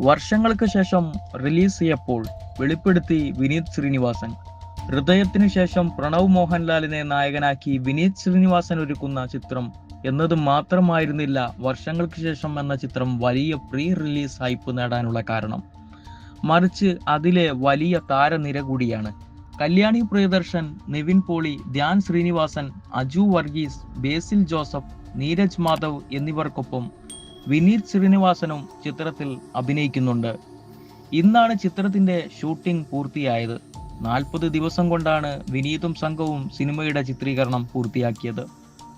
വർഷങ്ങൾക്ക് ശേഷം റിലീസ് ചെയ്യപ്പോൾ വെളിപ്പെടുത്തി വിനീത് ശ്രീനിവാസൻ. ഹൃദയത്തിനു ശേഷം പ്രണവ് മോഹൻലാലിനെ നായകനാക്കി വിനീത് ശ്രീനിവാസൻ ഒരുക്കുന്ന ചിത്രം എന്നത് മാത്രമായിരുന്നില്ല വർഷങ്ങൾക്ക് ശേഷം എന്ന ചിത്രം വലിയ പ്രീ റിലീസ് ഹൈപ്പ് നേടാനുള്ള കാരണം. മറിച്ച് അതിലെ വലിയ താരനിര കൂടിയാണ്. കല്യാണി പ്രിയദർശൻ നിവിൻ പോളി ധ്യാൻ ശ്രീനിവാസൻ അജു വർഗീസ് ബേസിൽ ജോസഫ് നീരജ് മാധവ് എന്നിവർക്കൊപ്പം വിനീത് ശ്രീനിവാസനും ചിത്രത്തിൽ അഭിനയിക്കുന്നുണ്ട്. ഇന്നാണ് ചിത്രത്തിന്റെ ഷൂട്ടിംഗ് പൂർത്തിയായത്. നാൽപ്പത് ദിവസം കൊണ്ടാണ് വിനീതും സംഘവും സിനിമയുടെ ചിത്രീകരണം പൂർത്തിയാക്കിയത്.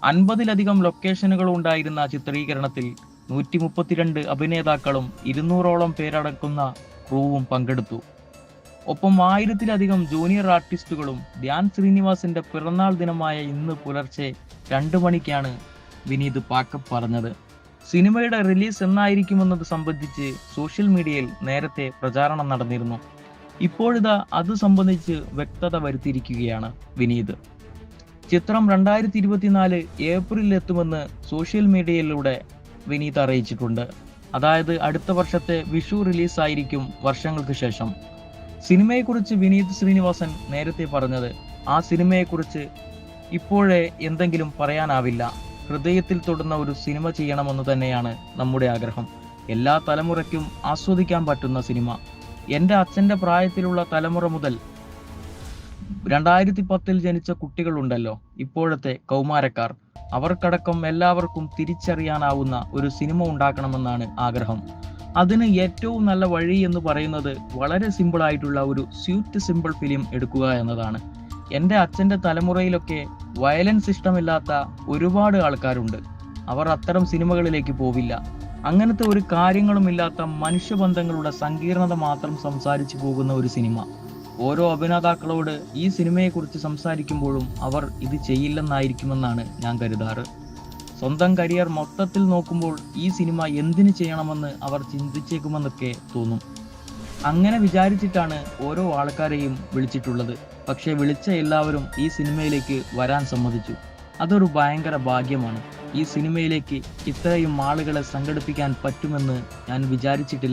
അൻപതിലധികം ലൊക്കേഷനുകൾ ഉണ്ടായിരുന്ന ചിത്രീകരണത്തിൽ നൂറ്റി മുപ്പത്തിരണ്ട് അഭിനേതാക്കളും ഇരുന്നൂറോളം പേരടക്കുന്ന ക്രൂവും പങ്കെടുത്തു. ഒപ്പം ആയിരത്തിലധികം ജൂനിയർ ആർട്ടിസ്റ്റുകളും ധ്യാൻ ശ്രീനിവാസിന്റെ പിറന്നാൾ ദിനമായ ഇന്ന് പുലർച്ചെ രണ്ടു മണിക്കാണ് വിനീത് പാക്കപ്പ് പറഞ്ഞത്. സിനിമയുടെ റിലീസ് എന്നായിരിക്കുമെന്നത് സംബന്ധിച്ച് സോഷ്യൽ മീഡിയയിൽ നേരത്തെ പ്രചാരണം നടന്നിരുന്നു. ഇപ്പോഴിതാ അത് സംബന്ധിച്ച് വ്യക്തത വരുത്തിയിരിക്കുകയാണ് വിനീത്. ചിത്രം രണ്ടായിരത്തി ഇരുപത്തിനാല് ഏപ്രിലിൽ എത്തുമെന്ന് സോഷ്യൽ മീഡിയയിലൂടെ വിനീത് അറിയിച്ചിട്ടുണ്ട്. അതായത് അടുത്ത വർഷത്തെ വിഷു റിലീസ് ആയിരിക്കും വർഷങ്ങൾക്ക് ശേഷം. സിനിമയെക്കുറിച്ച് വിനീത് ശ്രീനിവാസൻ നേരത്തെ പറഞ്ഞത് ആ സിനിമയെക്കുറിച്ച് ഇപ്പോഴേ എന്തെങ്കിലും പറയാനാവില്ല. ഹൃദയത്തിൽ തൊടുന്ന ഒരു സിനിമ ചെയ്യണമെന്ന് തന്നെയാണ് നമ്മുടെ ആഗ്രഹം. എല്ലാ തലമുറയ്ക്കും ആസ്വദിക്കാൻ പറ്റുന്ന സിനിമ. എന്റെ അച്ഛന്റെ പ്രായത്തിലുള്ള തലമുറ മുതൽ രണ്ടായിരത്തി പത്തിൽ ജനിച്ച കുട്ടികളുണ്ടല്ലോ ഇപ്പോഴത്തെ കൗമാരക്കാർ. അവർക്കടക്കം എല്ലാവർക്കും തിരിച്ചറിയാനാവുന്ന ഒരു സിനിമ ഉണ്ടാക്കണമെന്നാണ് ആഗ്രഹം. അതിന് ഏറ്റവും നല്ല വഴി എന്ന് പറയുന്നത് വളരെ സിമ്പിളായിട്ടുള്ള ഒരു സ്യൂറ്റ് സിമ്പിൾ ഫിലിം എടുക്കുക എന്നതാണ്. എന്റെ അച്ഛന്റെ തലമുറയിലൊക്കെ വയലൻസ് ഇഷ്ടമില്ലാത്ത ഒരുപാട് ആൾക്കാരുണ്ട്. അവർ അത്തരം സിനിമകളിലേക്ക് പോവില്ല. അങ്ങനത്തെ ഒരു കാര്യങ്ങളുമില്ലാത്ത മനുഷ്യബന്ധങ്ങളുടെ സങ്കീർണത മാത്രം സംസാരിച്ചു പോകുന്ന ഒരു സിനിമ. ഓരോ അഭിനേതാക്കളോട് ഈ സിനിമയെക്കുറിച്ച് സംസാരിക്കുമ്പോഴും അവർ ഇത് ചെയ്യില്ലെന്നായിരിക്കുമെന്നാണ് ഞാൻ കരുതാറ്. സ്വന്തം കരിയർ മൊത്തത്തിൽ നോക്കുമ്പോൾ ഈ സിനിമ എന്തിനു ചെയ്യണമെന്ന് അവർ ചിന്തിച്ചേക്കുമെന്നൊക്കെ തോന്നും. അങ്ങനെ വിചാരിച്ചിട്ടാണ് ഓരോ ആൾക്കാരെയും വിളിച്ചിട്ടുള്ളത്. പക്ഷേ വിളിച്ച എല്ലാവരും ഈ സിനിമയിലേക്ക് വരാൻ സമ്മതിച്ചു. അതൊരു ഭയങ്കര ഭാഗ്യമാണ്. ഈ സിനിമയിലേക്ക് ഇത്രയും ആളുകളെ സംഘടിപ്പിക്കാൻ പറ്റുമെന്ന് ഞാൻ വിചാരിച്ചിട്ടില്ല.